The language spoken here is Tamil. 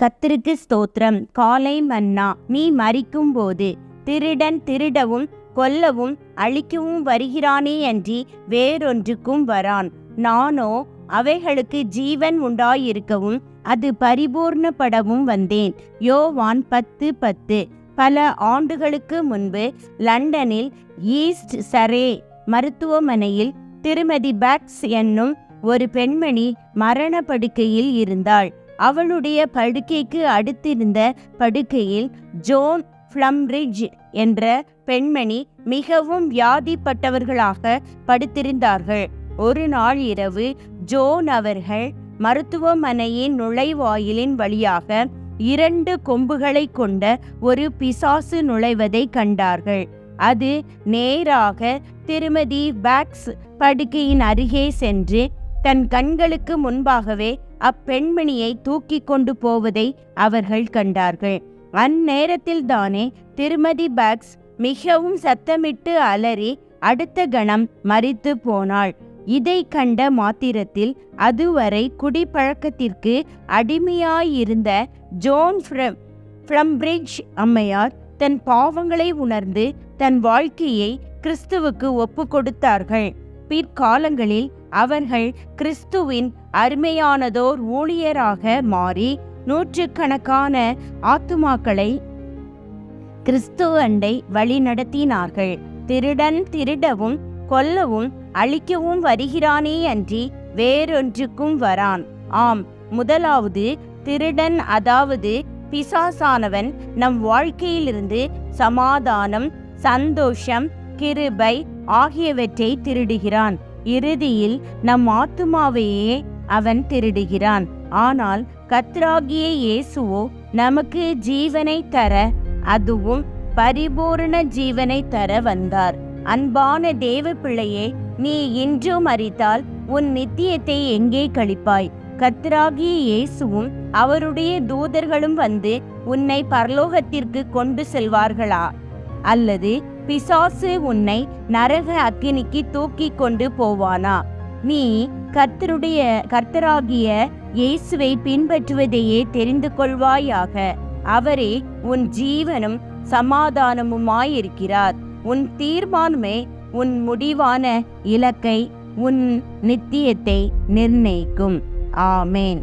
கத்திருக்கு ஸ்தோத்திரம். காலை மன்னா நீ மறிக்கும்போது திருடன் திருடவும் கொல்லவும் அழிக்கவும் வருகிறானே அன்றி வேறொன்றுக்கும் வரான். நானோ அவைகளுக்கு ஜீவன் உண்டாயிருக்கவும் அது பரிபூர்ணப்படவும் வந்தேன். யோவான் பத்து பத்து. பல ஆண்டுகளுக்கு முன்பு லண்டனில் ஈஸ்ட் சரே மருத்துவமனையில் திருமதி பேக்ஸ் என்னும் ஒரு பெண்மணி மரணப்படுக்கையில் இருந்தாள். அவளுடைய படுக்கைக்கு அடுத்திருந்த படுக்கையில் ஜோன் ஃப்ளம்ரிட்ஜ் என்ற பெண்மணி மிகவும் வியாதிப்பட்டவர்களாக படுத்திருந்தார்கள். ஒரு நாள் இரவு ஜோன் அவர்கள் மருத்துவமனையின் நுழைவாயிலின் வழியாக இரண்டு கொம்புகளை கொண்ட ஒரு பிசாசு நுழைவதை கண்டார்கள். அது நேராக திருமதி பேக்ஸ் படுக்கையின் அருகே சென்று தன் கண்களுக்கு முன்பாகவே அப்பெண்மணியை தூக்கி கொண்டு போவதை அவர்கள் கண்டார்கள். அந்நேரத்தில் தானே திருமதி பக்ஸ் மிகவும் சத்தமிட்டு அலறி அடுத்த கணம் மறித்து போனாள். இதை கண்ட மாத்திரத்தில் அதுவரை குடிப்பழக்கத்திற்கு அடிமையாயிருந்த ஜோன் ஃப்ரம் ஃப்ளம்பிரிட்ஜ் அம்மையார் தன் பாவங்களை உணர்ந்து தன் வாழ்க்கையை கிறிஸ்துவுக்கு ஒப்பு கொடுத்தார்கள். பிற்காலங்களில் அவர்கள் கிறிஸ்துவின் அருமையானதோர் ஊழியராக மாறி நூற்றுக்கணக்கான ஆத்துமாக்களை கிறிஸ்துவண்டை வழிநடத்தினார்கள் திருடன் திருடவும் கொல்லவும் அழிக்கவும் வருகிறானே அன்றி வேறொன்றுக்கும் வரான். ஆம் முதலாவது திருடன் அதாவது பிசாசானவன் நம் வாழ்க்கையிலிருந்து சமாதானம் சந்தோஷம் கிருபை ஆகியவற்றை திருடுகிறான். இறுதியில் நம் ஆத்துமாவையே அவன் திருடுகிறான். ஆனால் கத்ராகிய இயேசுவோ நமக்கு ஜீவனை தர அதுவும் பரிபூரண ஜீவனை தர வந்தார். அன்பான தேவ பிள்ளையே நீ இன்றும் அறித்தால் உன் நித்தியத்தை எங்கே கழிப்பாய்? கத்ராகிய இயேசுவும் அவருடைய தூதர்களும் வந்து உன்னை பரலோகத்திற்கு கொண்டு செல்வார்களா? அல்லது பிசாசு உன்னை நரக அக்கினிக்கு தூக்கி கொண்டு போவானா? நீ கர்த்தருடைய கர்த்தராகிய இயேசுவை பின்பற்றுவதையே தெரிந்து கொள்வாயாக. அவரே உன் ஜீவனும் சமாதானமுமாயிருக்கிறார். உன் தீர்மானமே உன் முடிவான இலக்கை உன் நித்தியத்தை நிர்ணயிக்கும். ஆமேன்.